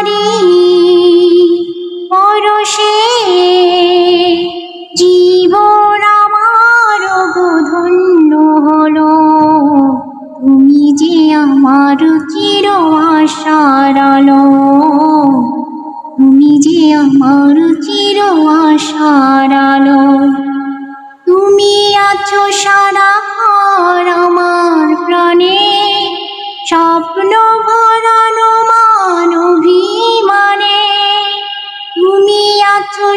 করে পরশে। জীবন আমার ধন্য হলো। তুমি যে আমার চির আশার আলো। তুমি যে আমার চির আশার আলো। তুমি আছো সারা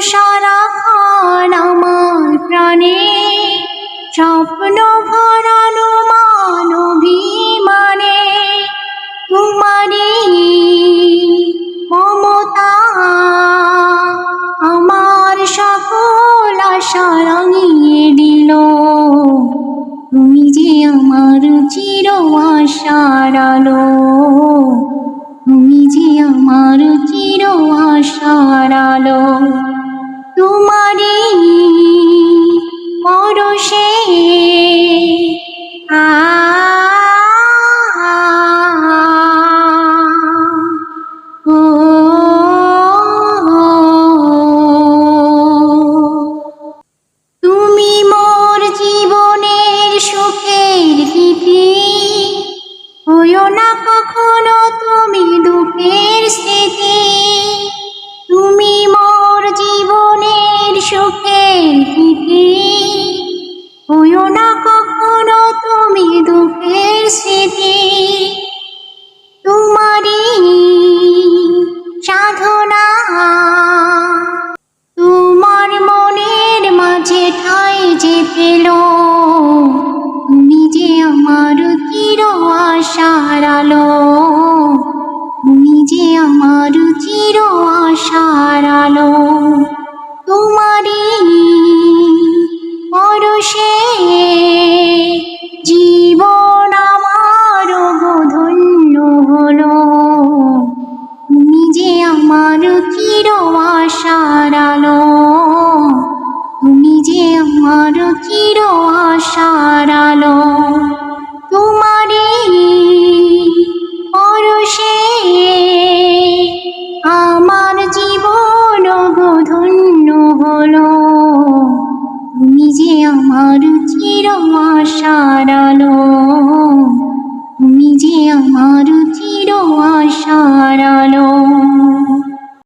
সারাক্ষণ আমার প্রাণে, স্বপ্ন ভরানো মানবিমানে তোমারি মমতা, আমার সকল আশা দিল। তুমি যে আমার চির আশার যে আমার চির আশার আলো। চির আশার আলো তুমি যে আমার